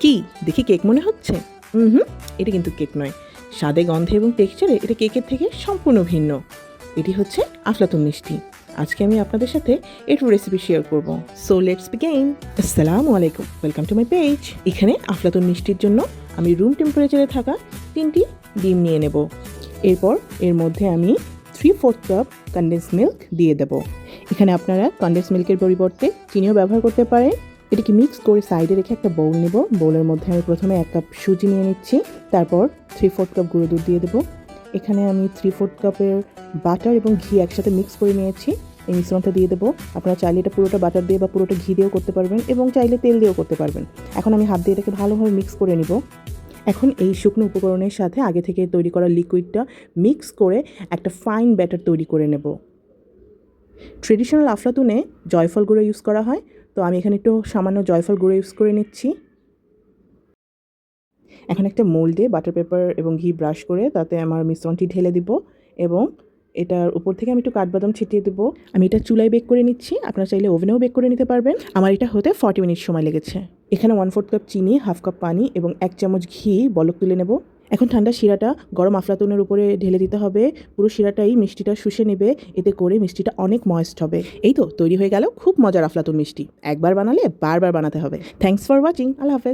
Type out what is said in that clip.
কি? দেখি কেক মনে হচ্ছে? হুম এটা কিন্তু কেক নয়। স্বাদে, গন্ধে এবং টেক্সচারে এটা কেকের থেকে সম্পূর্ণ ভিন্ন। এটি হচ্ছে আফলাতুন মিষ্টি। আজকে আমি আপনাদের সাথে এটু রেসিপি শেয়ার করব। সো লেটস বিগেইন আসসালামু আলাইকুম। ওয়েলকাম টু মাই পেজ এখানে আফলাতুন মিষ্টির জন্য আমি রুম টেম্পারেচারে থাকা তিনটি ডিম নিয়ে নেব। এরপর এর মধ্যে আমি three fourth cup condensed milk দিয়ে দেব। এখানে আপনারা কনডেন্স মিল্কের পরিবর্তে চিনিও ব্যবহার করতে পারেন। এটাকে মিক্স করে সাইডে রেখে একটা বোল নেব। বোলের মধ্যে আমি প্রথমে এক কাপ সুজি নিয়ে নিচ্ছি, তারপর থ্রি ফোর্থ কাপ গুঁড়ো দুধ দিয়ে দেবো। এখানে আমি থ্রি ফোর্থ কাপের বাটার এবং ঘি একসাথে মিক্স করে নিয়েছি। এই মিশ্রণটা দিয়ে দেবো। আপনারা চাইলে এটা পুরোটা বাটার দিয়ে বা পুরোটা ঘি দিয়েও করতে পারবেন এবং চাইলে তেল দিয়েও করতে পারবেন। এখন আমি হাত দিয়ে এটাকে ভালোভাবে মিক্স করে নিব। এখন এই শুকনো উপকরণের সাথে আগে থেকে তৈরি করা লিকুইডটা মিক্স করে একটা ফাইন ব্যাটার তৈরি করে নেব। ট্রেডিশনাল আফলাতুনে জয়ফল গুঁড়ো ইউজ করা হয়। তো আমি এখানে একটু সামান্য জয়ফল গুঁড়ো ইউজ করে নিচ্ছি। এখন একটা মোল্ডে বাটার পেপার এবং ঘি ব্রাশ করে তাতে আমার মিশ্রণটি ঢেলে দিব এবং এটার উপর থেকে আমি একটু কাঠবাদাম ছিটিয়ে দেবো। আমি এটা চুলায় বেক করে নিচ্ছি। আপনারা চাইলে ওভেনেও বেক করে নিতে পারবেন। আমার এটা হতে ফর্টি মিনিট সময় লেগেছে। এখানে ওয়ান ফোর্থ কাপ চিনি হাফ কাপ পানি এবং এক চামচ ঘি বলক তুলে নেব। এখন ঠান্ডা শিরাটা গরম আফলাতুনের উপরে ঢেলে দিতে হবে। পুরো শিরাটাই মিষ্টিটা শুষে নেবে, এতে করে মিষ্টিটা অনেক ময়েস্ট হবে। এই তো, তৈরি হয়ে গেল খুব মজার আফলাতুন মিষ্টি। একবার বানালে বারবার বানাতে হবে। থ্যাংকস ফর ওয়াচিং আল্লাহ হাফেজ।